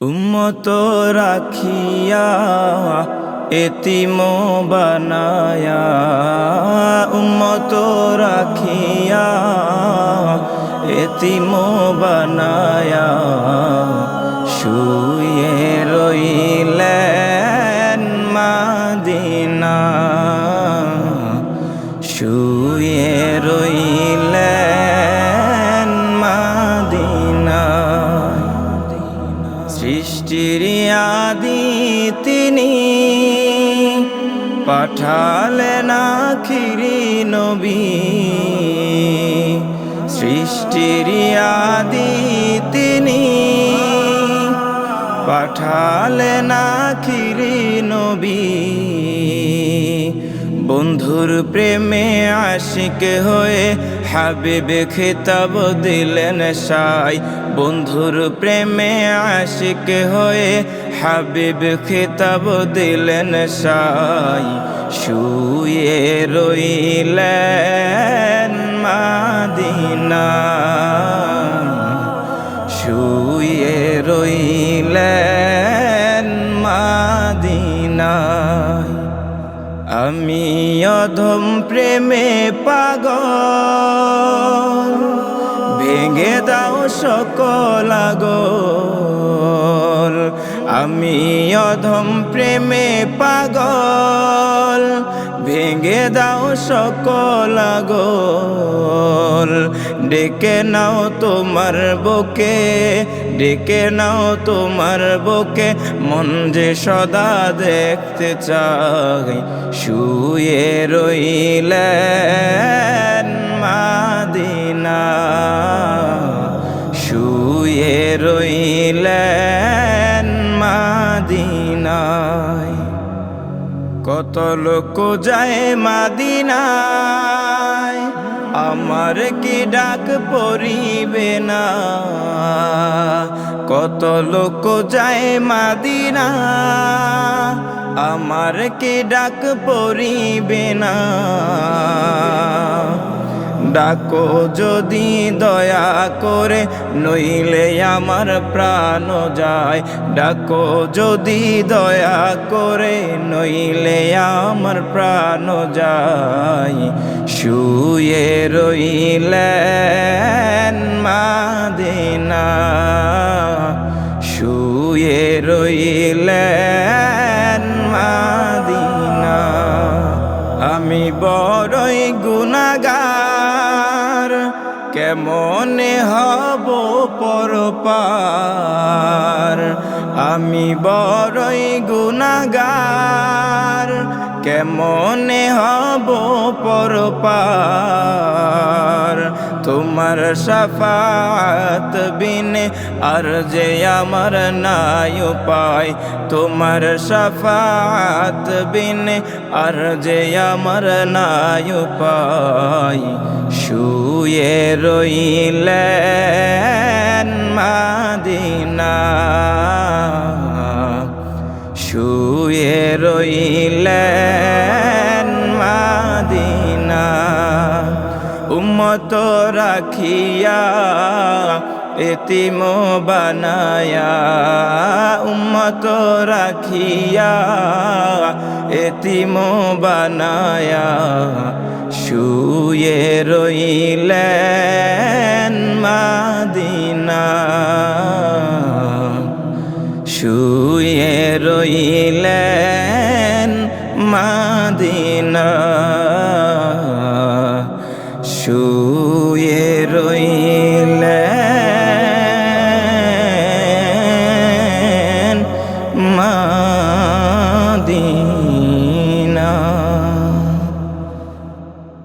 উম্মত রাখিয়া এতিম বানায়া উম্মত রাখিয়া এতিম বানায়া শুয়ে রইলেন মাদিনা। আদি তিনি পাঠালেন খিরি নবী। সৃষ্টির আদি তিনি পাঠালেন খিরি নবী। বন্ধুর প্রেমে আশিক হয়ে হাবিবে খেতাব দিলেন সাই। বন্ধুর প্রেমে আশিক হয়ে হাবিব খেতাব দিলেন সাই। শুয়ে রইলেন মাদিনা আমি অধম প্রেমে পাগল। ভেঙে দাও সকল আগল। আমি অধম প্রেমে পাগল। ভেঙে দাও সকল আগল। ডেকে নাও তোমার বুকে, ডেকে নাও তোমার বুকে। মন যে সদা দেখতে চাই, শুয়ে রইলেন মাদিনা। শুয়ে রইলেন মাদিনায় কত লোক যায় মাদিনায়, আমার কি ডাক পরিবে না? কত লোক যায় মাদিনা আমার কি ডাক পরিবে না? ডাকো যদি দয়া করে, নইলে আমার প্রাণ যায়। ডাকো যদি দয়া করে, নইলে আমার প্রাণ যায়। শুয়ে রইলেন মাদিনা, শুয়ে রইলেন মাদিনা। আমি বড়ই গুনাগার কেমনে হব পরপার? আমি বড়ই গুনাগার। কেমন হব পরপার? তোমার সাফাত বিনে আর যে আমার নাই উপায়, তোমার সাফাত বিনে আর যে আমার নাই উপায়, শুয়ে রইলেন মাদিনা, শুয়ে রইলেন মাদিনা। উম্মত রাখিয়া এতিম বানায়া। উম্মত রাখিয়া এতিম বানায়া। শুয়ে রইলেন মাদিনা। শুয়ে রইলেন মাদিনা।